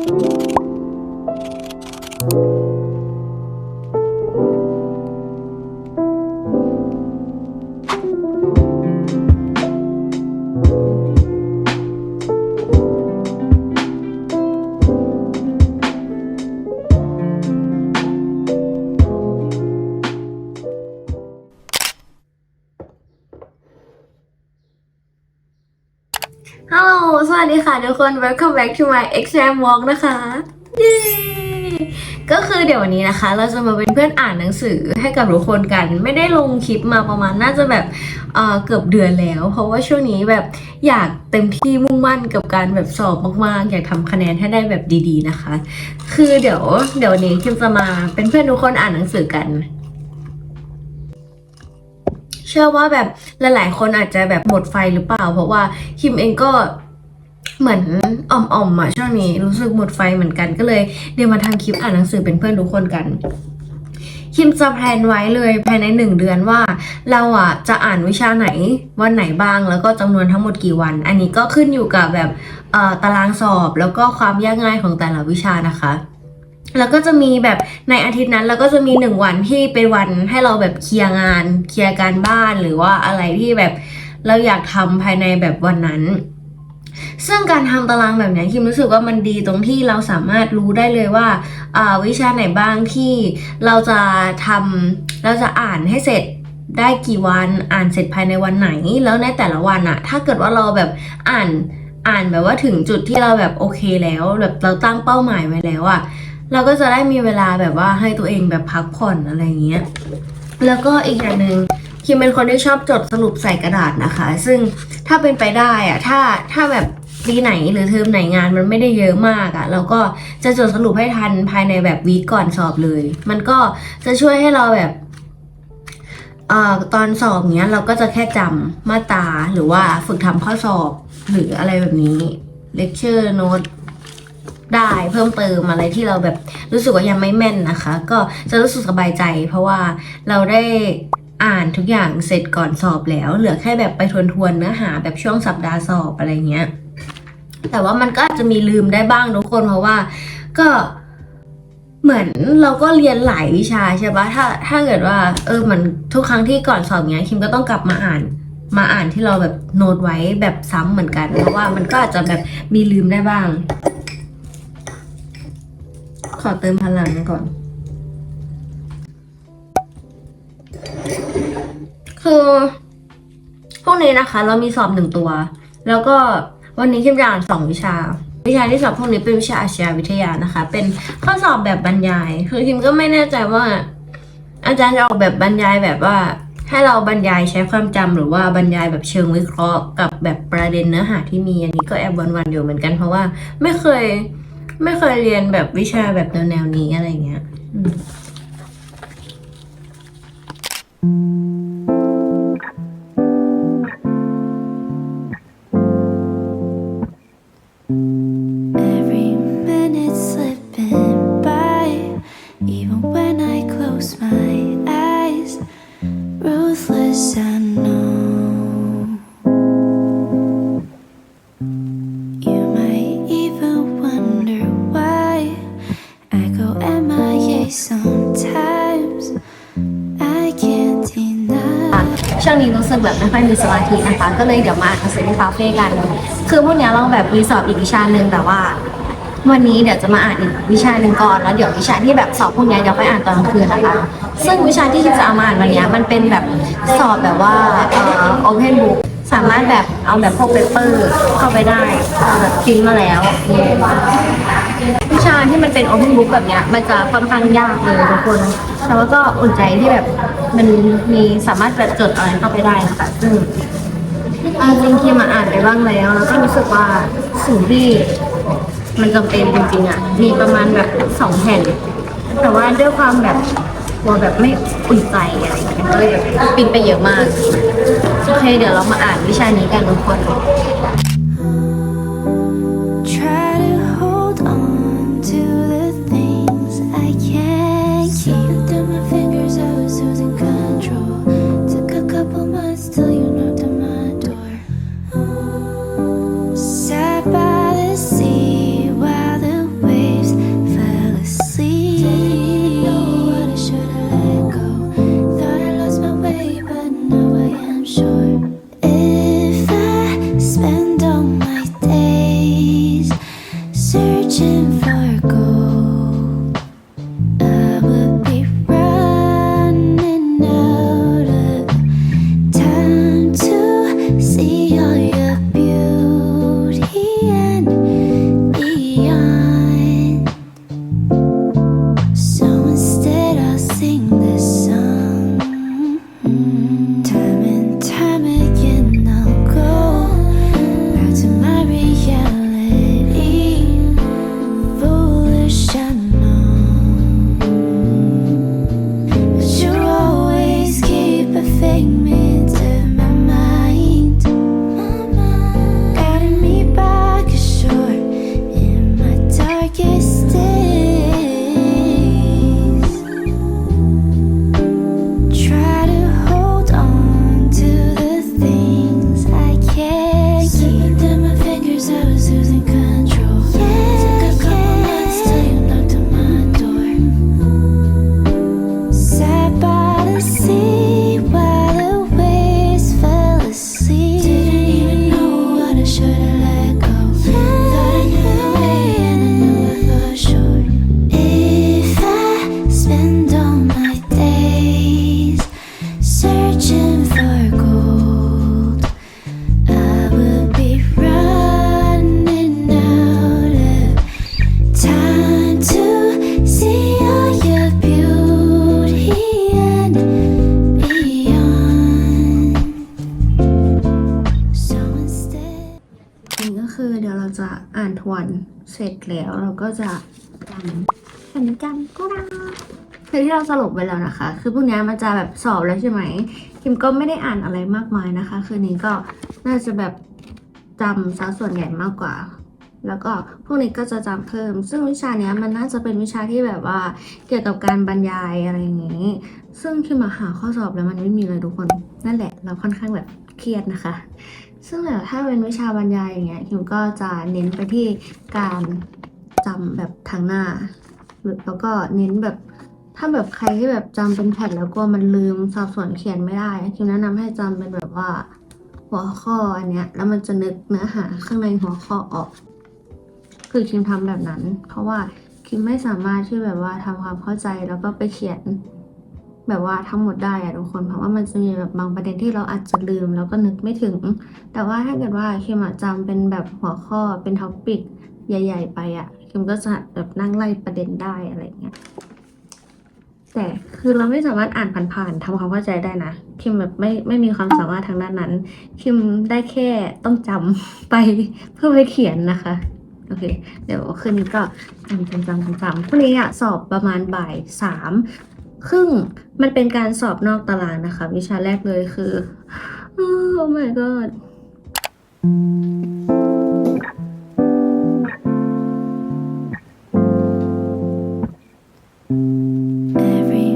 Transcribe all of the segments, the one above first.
ฮั ค่ะทุกคน welcome back to my exam walk นะคะเย้ก็คือเดี๋ยววันนี้นะคะ เราจะมาเป็นเพื่อนอ่านหนังสือให้กับทุกคนกัน ไม่ได้ลงคลิปมาประมาณน่าจะแบบเอ่อเกือบเดือนแล้ว เพราะว่าช่วงนี้แบบอยากเต็มที่มุ่งมั่นกับการแบบสอบมากๆ อยากทำคะแนนให้ได้แบบดีๆนะคะ คือเดี๋ยวเดี๋ยววันนี้คิมจะมาเป็นเพื่อนทุกคนอ่านหนังสือกันเชื่อว่าแบบหลาย ๆ คนอาจจะแบบหมดไฟหรือเปล่า เพราะว่าคิมเองก็ เหมือนอ่อมๆอะช่วงนี้รู้สึกหมดไฟเหมือนกันก็เลย เดี๋ยวมาทำคลิปอ่านหนังสือเป็นเพื่อนทุกคนกันคิมจะแพลนไว้เลยภายในหนึ่งเดือนว่า เราอะจะอ่านวิชาไหนวันไหนบ้างแล้วก็จำนวนทั้งหมดกี่วัน อันนี้ก็ขึ้นอยู่กับแบบตารางสอบแล้วก็ความยากง่ายของแต่ละวิชานะคะ แล้วก็จะมีแบบในอาทิตย์นั้นเราก็จะมีหนึ่งวันที่เป็นวันให้เราแบบเคลียร์งาน เคลียร์การบ้านหรือว่าอะไรที่แบบเราอยากทำภายในแบบวันนั้น ซึ่งการทำตารางแบบนี้คิมรู้สึกว่ามันดีตรงที่เราสามารถรู้ได้เลยว่าาวิชาไหนบ้างที่เราจะทำเราจะอ่านให้เสร็จได้กี่วันอ่านเสร็จภายในวันไหน แล้วในแต่ละวันอะถ้าเกิดว่าเราแบบอ่านอ่านแบบว่าถึงจุดที่เราแบบโอเคแล้วแบบเราตั้งเป้าหมายไว้แล้วอะเราก็จะได้มีเวลาแบบว่าให้ตัวเองแบบพักผ่อนอะไรเงี้ยแล้วก็อีกอย่างหนึ่ง คิมเป็นคนที่ชอบจดสรุปใส่กระดาษนะคะ ซึ่งถ้าเป็นไปได้อะถ้าถ้าแบบปีไหนหรือเทอมไหนงานมันไม่ได้เยอะมากอะเราก็จะจดสรุปให้ทันภายในแบบวีคก่อนสอบเลย มันก็จะช่วยให้เราแบบเอ่อตอนสอบเนี้ยเราก็จะแค่จำมาตราหรือว่าฝึกทำข้อสอบหรืออะไรแบบนี้เลคเชอร์โน้ตได้เพิ่มเติมอะไรที่เราแบบรู้สึกว่ายังไม่แม่นนะคะ ก็จะรู้สึกสบายใจ เพราะว่าเราได้ อ่านทุกอย่างเสร็จก่อนสอบแล้ว เหลือแค่แบบไปทวนทวนๆเนื้อหาแบบช่วงสัปดาห์สอบอะไรเงี้ย แต่ว่ามันก็อาจจะมีลืมได้บ้างทุกคนเพราะว่าก็เหมือนเราก็เรียนหลายวิชาใช่ปะถ้าถ้าเกิดว่า เออเหมือนทุกครั้งที่ก่อนสอบเงี้ยคิมก็ต้องกลับมาอ่านมาอ่านที่เราแบบโน้ตไว้แบบซ้ำเหมือนกัน เพราะว่ามันก็อาจจะแบบมีลืมได้บ้าง ขอเติมพลังก่อน คือพวกนี้นะคะ เรามีสอบหนึ่งตัว แล้วก็วันนี้คิมจะอ่านสองวิชา วิชาที่สอบพวกนี้เป็นวิชาอาชญาวิทยานะคะ เป็นข้อสอบแบบบรรยาย คือคิมก็ไม่แน่ใจว่า อาจารย์จะออกแบบบรรยายแบบว่า ให้เราบรรยายใช้ความจำหรือว่าบรรยายแบบเชิงวิเคราะห์กับแบบประเด็นเนื้อหาที่มีอันนี้ก็แอบวันๆอยู่เหมือนกันเพราะว่าไม่เคย ไม่เคยเรียนแบบวิชาแบบแนวๆนี้อะไรเงี้ย อื ช่วงนี้รู้สึกแบบไม่ค่อยมีสมาธินะคะ ก็เลยเดี๋ยวมาอ่านหนังสือที่คาเฟ่กัน คือพวกเนี้ยเราแบบมีสอบอีกวิชาหนึ่งแต่ว่า วันนี้เดี๋ยวจะมาอ่านอีกวิชาหนึ่งก่อนแล้วเดี๋ยววิชาที่แบบสอบพวกเนี้ยเดี๋ยวไปอ่านตอนกลางคืนนะคะ ซึ่งวิชาที่คิดจะเอามาอ่านวันเนี้ยมันเป็นแบบสอบแบบว่าเอ่อ open book สามารถแบบเอาแบบพวกเปเปอร์เข้าไปได้แบบพิมพ์มาแล้ววิชาที่มันเป็น open book แบบเนี้ยมันจะค่อนข้างยากเลยทุกคน แต่ว่าก็อุ่นใจที่แบบมันมีสามารถแบบจดอะไรเข้าไปได้นะคะซึ่งเอาจริงๆที่มาอ่านไปบ้างแล้วแล้วก็รู้สึกว่าสิ่งที่มันจำเป็นจริงๆอะมีประมาณแบบสองแผ่น แต่ว่าด้วยความแบบกลัวแบบไม่อุ่นใจอะไรอย่างเงี้ยก็เลยแบบปินไปเยอะมากโอเคเดี๋ยวเรามาอ่านวิชานี้กันทุกคน สร็จแล้วเราก็จะจำสัญจำก็ได้คือที่เราสรุปไปแล้วนะคะ คือพวกนี้มันจะแบบสอบแล้วใช่ไหมคิมก็ไม่ได้อ่านอะไรมากมายนะคะ คืนนี้ก็น่าจะแบบจำซะส่วนใหญ่มากกว่า แล้วก็พวกนี้ก็จะจำเพิ่ม ซึ่งวิชาเนี้ยมันน่าจะเป็นวิชาที่แบบว่าเกี่ยวกับการบรรยายอะไรอย่างนี้ ซึ่งคิมมาหาข้อสอบแล้วมันไม่มีเลยทุกคน นั่นแหละ เราค่อนข้างแบบเครียดนะคะ ซึ่งแบบถ้าเป็นวิชาบรรยายอย่างเงี้ยคิมก็จะเน้นไปที่การจำแบบทางหน้าแล้วก็เน้นแบบถ้าแบบใครที่แบบจำเป็นแผ่นแล้วกลัวมันลืมสับสนเขียนไม่ได้คิมแนะนำให้จำเป็นแบบว่า หัวข้ออันเนี้ยแล้วมันจะนึกเนื้อหาข้างในหัวข้อออก คือคิมทำแบบนั้น เพราะว่าคิมไม่สามารถที่แบบว่าทำความเข้าใจแล้วก็ไปเขียน แบบว่าทั้งหมดได้อะทุกคน เพราะว่ามันจะมีแบบบางประเด็นที่เราอาจจะลืม แล้วก็นึกไม่ถึง แต่ว่าถ้าเกิดว่าคิมอะจำเป็นแบบหัวข้อเป็นท็อปิกใหญ่ ๆ ไปอะคิมก็จะแบบนั่งไล่ประเด็นได้อะไรเงี้ยแต่คือเราไม่สามารถอ่านผ่านๆทำความเข้าใจได้นะคิมแบบไม่ไม่มีความสามารถทางด้านนั้นคิมได้แค่ต้องจำไปเพื่อไปเขียนนะคะโอเค เดี๋ยวคืนนี้ก็จำจำจำจำจำพรุ่งนี้อะสอบประมาณบ่ายสาม ครึ่งมันเป็นการสอบนอกตารางนะคะ วิชาแรกเลยคือโอ้ my god Every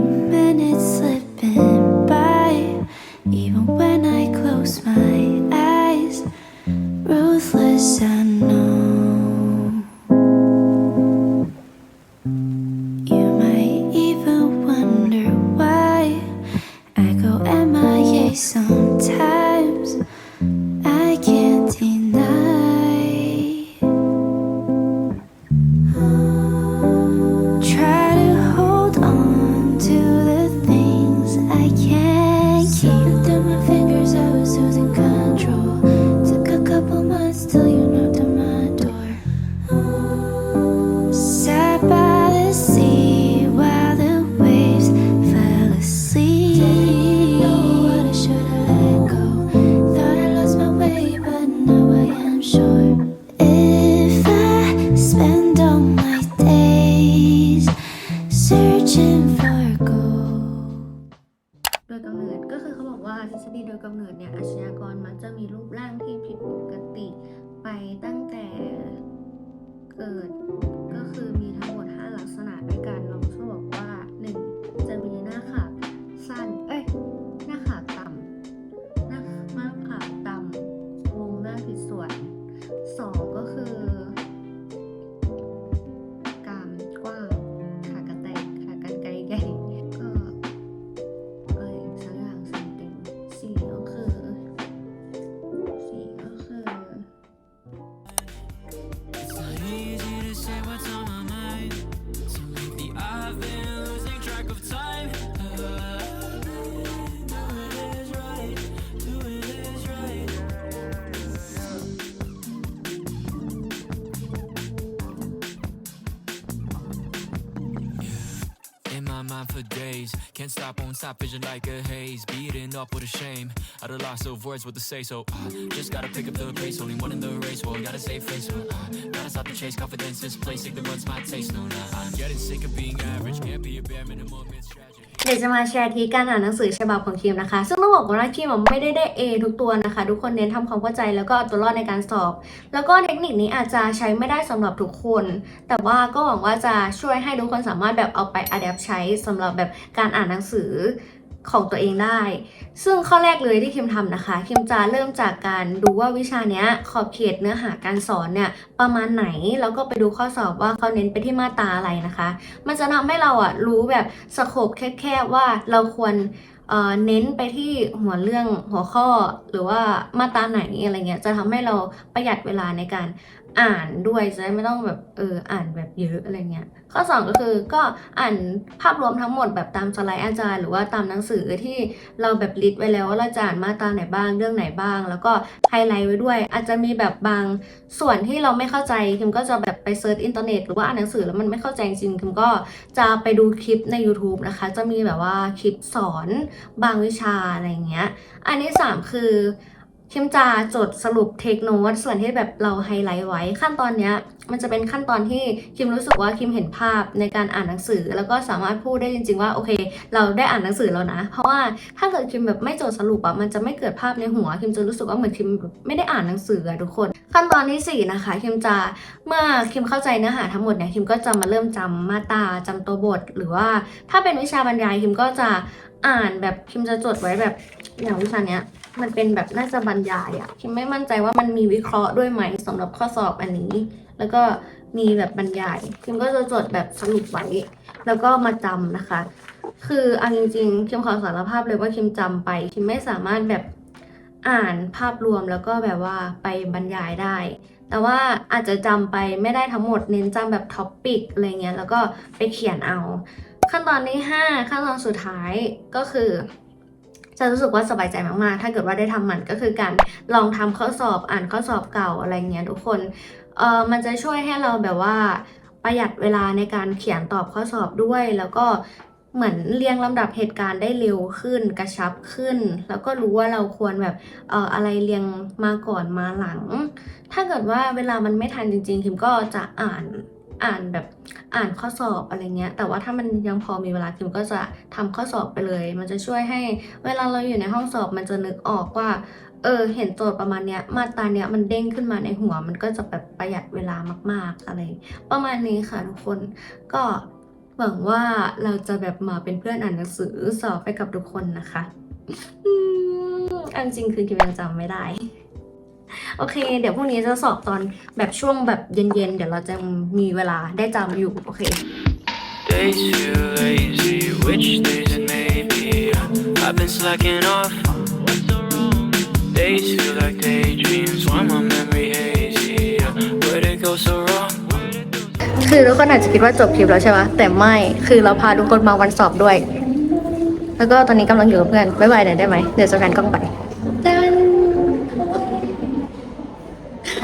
ชญากรมักจะมีรูปร่างที่ผิดปกติไปตั้งแต่เกิด stop, vision like a haze. Beating up with a shame, at a loss of words, what to say. So I just gotta pick up the pace, only one in the race. Well, gotta save face, well, I gotta stop the chase. Confidence is place, ignorance my taste. No, nah, I'm getting sick of being average. Can't be a bare minimum, it's. เดี๋ยวจะมาแชร์ทีการอ่านหนังสือฉบับของคิมนะคะ ซึ่งต้องบอกว่าคิมอะไม่ได้ได้ A ทุกตัวนะคะ ทุกคนเน้นทำความเข้าใจแล้วก็เอาตัวรอดในการสอบ แล้วก็เทคนิคนี้อาจจะใช้ไม่ได้สำหรับทุกคน แต่ว่าก็หวังว่าจะช่วยให้ทุกคนสามารถแบบเอาไปอัดแอปใช้สำหรับแบบการอ่านหนังสือ ของตัวเองได้ ซึ่งข้อแรกเลยที่คิมทำนะคะคิมจะเริ่มจากการดูว่าวิชาเนี้ยขอบเขตเนื้อหาการสอนเนี่ยประมาณไหน แล้วก็ไปดูข้อสอบว่าเขาเน้นไปที่มาตราอะไรนะคะ มันจะทำให้เราอะรู้แบบสโคปแคบๆว่าเราควรเอ่อเน้นไปที่หัวเรื่องหัวข้อหรือว่ามาตราไหนอะไรเงี้ยจะทำให้เราประหยัดเวลาในการ อ่านด้วยจะได้ไม่ต้องแบบเอออ่านแบบเยอะอะไรเงี้ย ข้อสองก็คือก็อ่านภาพรวมทั้งหมดแบบตามสไลด์อาจารย์ หรือว่าตามหนังสือที่เราแบบลิสต์ไว้แล้วว่าเราจะอ่านมาตราไหนบ้างเรื่องไหนบ้าง แล้วก็ไฮไลท์ไว้ด้วย อาจจะมีแบบบางส่วนที่เราไม่เข้าใจคิมก็จะแบบไปเซิร์ชอินเทอร์เน็ตหรือว่าอ่านหนังสือแล้วมันไม่เข้าใจจริงคิมก็จะไปดูคลิปใน YouTube นะคะ จะมีแบบว่าคลิปสอนบางวิชาอะไรเงี้ย อันที่สามคือ คิมจะจดสรุปเทคโนตส่วนที่แบบเราไฮไลท์ไว้ ขั้นตอนเนี้ยมันจะเป็นขั้นตอนที่คิมรู้สึกว่าคิมเห็นภาพในการอ่านหนังสือ แล้วก็สามารถพูดได้จริง ๆ ว่าโอเค เราได้อ่านหนังสือแล้วนะ เพราะว่าถ้าเกิดคิมแบบไม่จดสรุปอะมันจะไม่เกิดภาพในหัว คิมจะรู้สึกว่าเหมือนคิมไม่ได้อ่านหนังสืออะทุกคน ขั้นตอนที่สี่นะคะคิมจะเมื่อคิมเข้าใจเนื้อหาทั้งหมดเนี่ยคิมก็จะมาเริ่มจำมาตาจำตัวบท หรือว่าถ้าเป็นวิชาบรรยายคิมก็จะอ่านแบบคิมจะจดไว้แบบอย่างวิชาเนี้ย มันเป็นแบบน่าจะบรรยายอะคิมไม่มั่นใจว่ามันมีวิเคราะห์ด้วยไหมสำหรับข้อสอบอันนี้ แล้วก็มีแบบบรรยายคิมก็จะจดแบบสรุปไว้ แล้วก็มาจำนะคะ คือเอันจริงๆคิมขอสารภาพเลยว่าคิมจำไปคิมไม่สามารถแบบอ่านภาพรวมแล้วก็แบบว่าไปบรรยายได้ แต่ว่าอาจจะจำไปไม่ได้ทั้งหมดเน้นจำแบบท็อปปิกอะไรเงี้ยแล้วก็ไปเขียนเอา ขั้นตอนที่5ขั้นตอนสุดท้ายก็คือ จะรู้สึกว่าสบายใจมากๆ ถ้าเกิดว่าได้ทำมันก็คือการลองทำข้อสอบอ่านข้อสอบเก่าอะไรเงี้ยทุกคน เออมันจะช่วยให้เราแบบว่าประหยัดเวลาในการเขียนตอบข้อสอบด้วย แล้วก็เหมือนเรียงลำดับเหตุการณ์ได้เร็วขึ้นกระชับขึ้น แล้วก็รู้ว่าเราควรแบบเอ่ออะไรเรียงมาก่อนมาหลัง ถ้าเกิดว่าเวลามันไม่ทันจริงๆคิมก็จะอ่าน อ่านแบบอ่านข้อสอบอะไรเงี้ย แต่ว่าถ้ามันยังพอมีเวลาคิมก็จะทำข้อสอบไปเลย มันจะช่วยให้เวลาเราอยู่ในห้องสอบมันจะนึกออกว่า เออ เห็นโจทย์ประมาณเนี้ย มาตราเนี้ยมันเด้งขึ้นมาในหัว มันก็จะแบบประหยัดเวลามาก ๆ อะไร ประมาณนี้ค่ะทุกคน ก็หวังว่าเราจะแบบมาเป็นเพื่อนอ่านหนังสือสอบไปกับทุกคนนะคะอันจริงคือคิมยังจำไม่ได้ โอเค เดี๋ยวพรุ่งนี้จะสอบตอนแบบช่วงแบบเย็นๆ เดี๋ยวเราจะมีเวลาได้จำอยู่ โอเค Days feel lazy, which days it may be. I've been slacking off. Days feel like daydreams, why my memory hazy? Where'd it go so wrong? คือทุกคนอาจจะคิดว่าจบคลิปแล้วใช่ปะแต่ไม่ คือเราพาทุกคนมาวันสอบด้วย แล้วก็ตอนนี้กำลังอยู่กับเพื่อนไม่ไหวหน่อยได้ไหม เดี๋ยวจะแพนกล้องไปจัน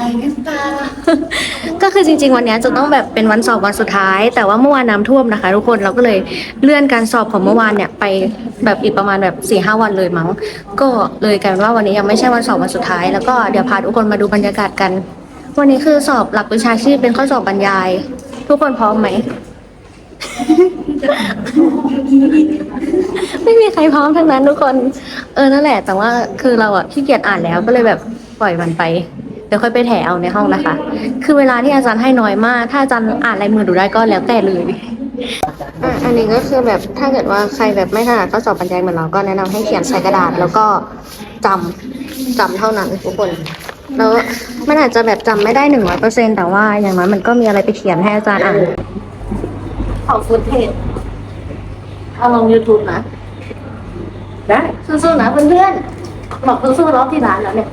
ก็คือจริง ๆ วันนี้จะต้องแบบเป็นวันสอบวันสุดท้าย แต่ว่าเมื่อวานน้ำท่วมนะคะ ทุกคนเราก็เลยเลื่อนการสอบของเมื่อวานเนี่ยไปแบบอีกประมาณแบบ4ี่ห้าวันเลยมั้ง ก็เลยกลายเป็นว่าวันนี้ยังไม่ใช่วันสอบวันสุดท้าย แล้วก็เดี๋ยวพาทุกคนมาดูบรรยากาศกัน วันนี้คือสอบหลักวิชาชีพเป็นข้อสอบบรรยาย ทุกคนพร้อมไหม ไม่มีใครพร้อมทั้งนั้นทุกคน เออนั่นแหละ แต่ว่าคือเราอะขี้เกียจอ่านแล้วก็เลยแบบปล่อยมันไป ดี๋ยวค่อยไปแถเอาในห้องนะคะ คือเวลาที่อาจารย์ให้น้อยมาก ถ้าอาจารย์อ่านลายมือดูได้ก็แล้วแต่เลยอะอันนี้ก็คือแบบถ้าเกิดว่าใครแบบไม่ถนัดก็สอบบรรยายเหมือนเราก็แนะนำให้เขียนใส่กระดาษ แล้วก็จำจำเท่านั้นทุกคน แล้วมันอาจจะแบบจำไม่ได้หนึ่งร้อยเปอร์เซ็นแต่ว่าอย่างน้อยมันก็มีอะไรไปเขียนให้อาจารย์อ่านขอฟุตเทจเอาลง YouTube นะ ได้สู้ๆนะเพื่อนๆบอกสู้ๆรอบที่ร้านแล้วเนี่ย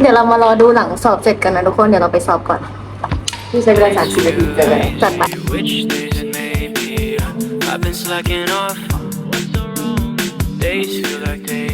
เดี๋ยวเรามารอดูหลังสอบเสร็จกันนะทุกคน เดี๋ยวเราไปสอบก่อน ที่ใช้เวลาสามสิบนาทีเจอกันจัดไป Which days it may be. I've been slacking off. Days feel like daydreams.